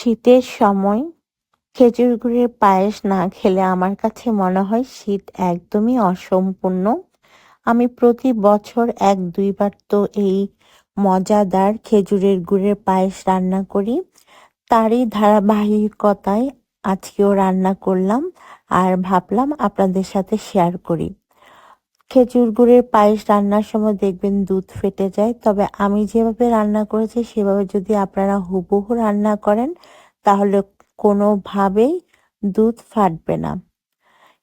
শীতের সময় খেজুর গুড়ের পায়েস না খেলে আমার কাছে মনে হয় শীত একদমই অসম্পূর্ণ। আমি প্রতি বছর এক দুইবার তো এই মজাদার খেজুরের গুড়ের পায়েস রান্না করি। তারই ধারাবাহিকতায় আজকেও রান্না করলাম আর ভাবলাম আপনাদের সাথে শেয়ার করি। খেজুর গুড়ের পায়েস রান্নার সময় দেখবেন দুধ ফেটে যায়। তবে আমি যেভাবে রান্না করেছি, সেভাবে যদি আপনারা হুবহু রান্না করেন, তাহলে কোনোভাবেই দুধ ফাটবে না।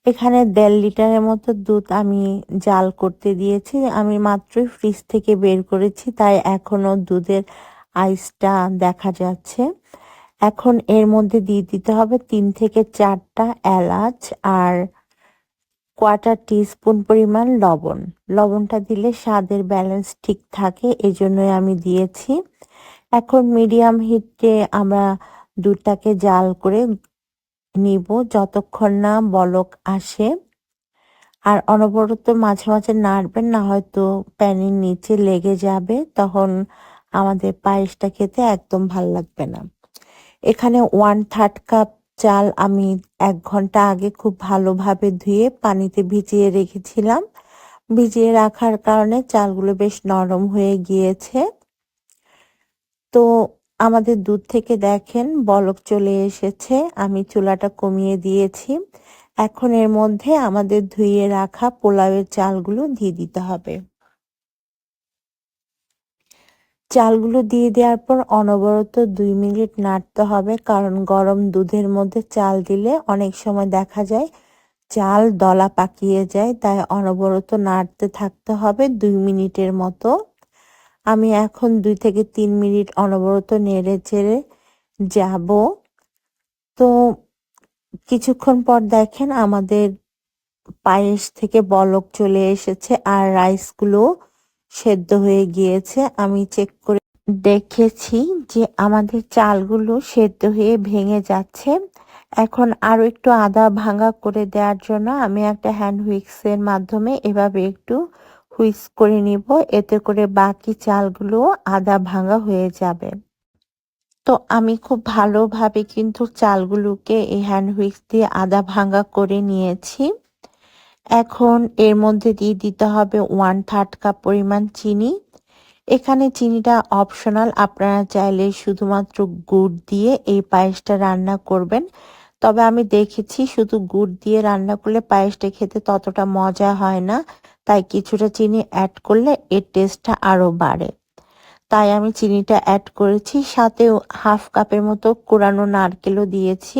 এখানে দেড় লিটারের মতো দুধ আমি জাল করতে দিয়েছি। আমি মাত্রই ফ্রিজ থেকে বের করেছি, তাই এখনও দুধের আইসটা দেখা যাচ্ছে। এখন এর মধ্যে দিয়ে দিতে হবে তিন থেকে চারটা এলাচ আর কোয়াটার টিস্পুন পরিমাণ লবণ। লবণটা দিলে স্বাদের ব্যালেন্স ঠিক থাকে, এজন্যই আমি দিয়েছি। এখন মিডিয়াম হিটে আমরা দুধটাকে জাল করে নিব যতক্ষণ না বলক আসে। আর অনবরত মাঝে মাঝে নাড়বেন, না হয়তো প্যানের নিচে লেগে যাবে, তখন আমাদের পায়েসটা খেতে একদম ভালো লাগবে না। এখানে ওয়ান থার্ড কাপ চাল আমি এক ঘণ্টা আগে খুব ভালোভাবে ধুয়ে পানিতে ভিজিয়ে রেখেছিলাম। ভিজিয়ে রাখার কারণে চালগুলো বেশ নরম হয়ে গিয়েছে। তো আমাদের দুধ থেকে দেখেন বলক চলে এসেছে, আমি চুলাটা কমিয়ে দিয়েছি। এখন এর মধ্যে আমাদের ধুয়ে রাখা পোলাওয়ের চালগুলো দিয়ে দিতে হবে। চালগুলো দিয়ে দেওয়ার পর অনবরত দুই মিনিট নাড়তে হবে, কারণ গরম দুধের মধ্যে চাল দিলে অনেক সময় দেখা যায় চাল দলা পাকিয়ে যায়, তাই অনবরত নাড়তে থাকতে হবে দুই মিনিটের মতো। আমি এখন দুই থেকে তিন মিনিট অনবরত নেড়ে চেড়ে যাব। তো কিছুক্ষণ পর দেখেন আমাদের পায়েস থেকে বলক চলে এসেছে আর রাইসগুলো সেদ্ধ হয়ে গিয়েছে। আমি চেক করে দেখেছি যে আমাদের চালগুলো সেদ্ধ হয়ে ভেঙে যাচ্ছে। এখন আরও একটু আদা ভাঙা করে দেওয়ার জন্য আমি একটা হ্যান্ড হুইক্সের মাধ্যমে এভাবে একটু হুইস করে নিব। এতে করে বাকি চালগুলো আদা ভাঙা হয়ে যাবে। তো আমি খুব ভালোভাবে কিন্তু চালগুলোকে এই হ্যান্ড হুইক্স দিয়ে আদা ভাঙা করে নিয়েছি। এখন এর মধ্যে দিয়ে দিতে হবে ওয়ান থার্ড কাপ পরিমাণ চিনি। এখানে চিনিটা অপশনাল আপনারা চাইলে শুধুমাত্র গুড় দিয়ে এই পায়েসটা রান্না করবেন। তবে আমি দেখেছি শুধু গুড় দিয়ে রান্না করলে পায়েসটা খেতে ততটা মজা হয় না, তাই কিছুটা চিনি অ্যাড করলে এর টেস্টটা আরও বাড়ে। তাই আমি চিনিটা অ্যাড করেছি সাথেও হাফ কাপের মতো কোরানো নারকেলও দিয়েছি।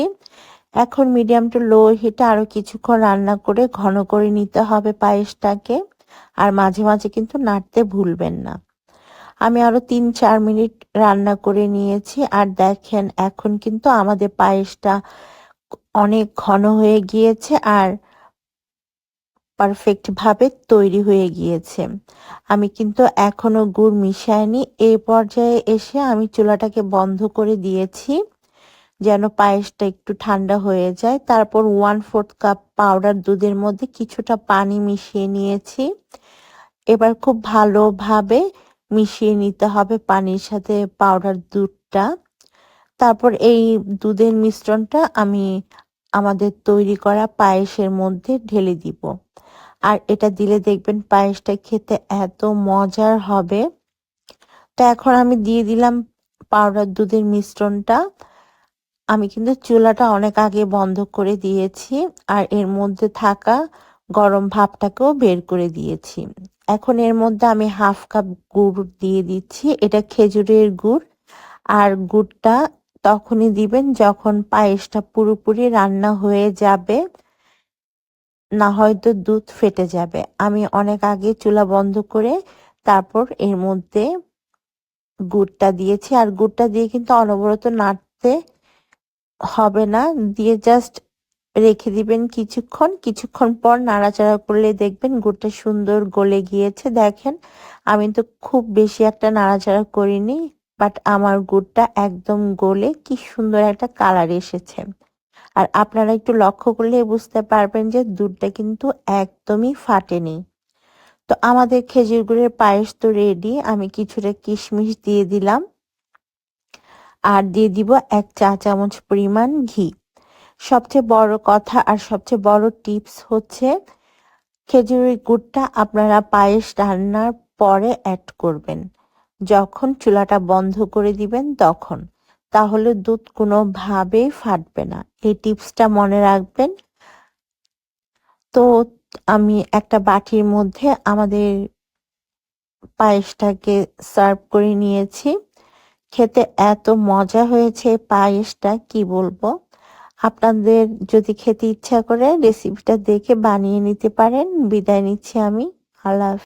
এখন মিডিয়াম টু লো হিটে আরও কিছুক্ষণ রান্না করে ঘন করে নিতে হবে পায়েসটাকে। আর মাঝে মাঝে কিন্তু নাড়তে ভুলবেন না। আমি আরও তিন চার মিনিট রান্না করে নিয়েছি। আর দেখেন, এখন কিন্তু আমাদের পায়েসটা অনেক ঘন হয়ে গিয়েছে আর পারফেক্ট ভাবে তৈরি হয়ে গিয়েছে। আমি কিন্তু এখনও গুড় মিশাইনি। এই পর্যায়ে এসে আমি চুলাটাকে বন্ধ করে দিয়েছি। যেন পায়েসটা একটু ঠান্ডা হয়ে যায়। তারপর ওয়ান ফোর্থ কাপ পাউডার দুধের মধ্যে কিছুটা পানি মিশিয়ে নিয়েছি। এবার খুব ভালোভাবে মিশিয়ে নিতে হবে পানির সাথে পাউডার দুধটা। তারপর এই দুধের মিশ্রণটা আমি আমাদের তৈরি করা পায়েসের মধ্যে ঢেলে দিব। আর এটা দিলে দেখবেন পায়েসটা খেতে এত মজার হবে। তো এখন আমি দিয়ে দিলাম পাউডার দুধের মিশ্রণটা। আমি কিন্তু চুলাটা অনেক আগে বন্ধ করে দিয়েছি আর এর মধ্যে থাকা গরম ভাবটাকেও বের করে দিয়েছি। এখন এর মধ্যে আমি হাফ কাপ গুড় দিয়ে দিচ্ছি, এটা খেজুরের গুড়। আর গুড়টা তখনই দিবেন যখন পায়েসটা পুরোপুরি রান্না হয়ে যাবে, না হয়তো দুধ ফেটে যাবে। আমি অনেক আগে চুলা বন্ধ করে তারপর এর মধ্যে গুড়টা দিয়েছি। আর গুড়টা দিয়ে কিন্তু অনবরত নাড়তে হবে না। দিয়ে জাস্ট রেখে দিবেন কিছুক্ষণ। কিছুক্ষণ পর নাড়াচাড়া করলে দেখবেন গুড়টা সুন্দর গলে গিয়েছে। দেখেন, আমি তো খুব বেশি একটা নাড়াচাড়া করিনি বাট আমার গুড়টা একদম গলে কি সুন্দর একটা কালার এসেছে। আর আপনারা একটু লক্ষ্য করলে বুঝতে পারবেন যে দুধটা কিন্তু একদমই ফাটেনি। তো আমাদের খেজুর গুড়ের পায়েস তো রেডি আমি কিছুটা কিশমিশ দিয়ে দিলাম। আর দিয়ে দিব এক চা চামচ পরিমাণ ঘি। সবচেয়ে বড় কথা আর সবচেয়ে বড় টিপস হচ্ছে, খেজুরের গুড়টা আপনারা পায়েস রান্নার পরে অ্যাড করবেন। যখন চুলাটা বন্ধ করে দিবেন তখন। তাহলে দুধ কোনোভাবেই ফাটবে না। এই টিপসটা মনে রাখবেন। তো আমি একটা বাটির মধ্যে আমাদের পায়েসটাকে সার্ভ করে নিয়েছি। খেতে এত মজা হয়েছে পায়েসটা, কি বলব? আপনাদের যদি খেতে ইচ্ছা করে রেসিপিটা দেখে বানিয়ে নিতে পারেন। বিদায় নিচ্ছি আমি। আল্লাহ।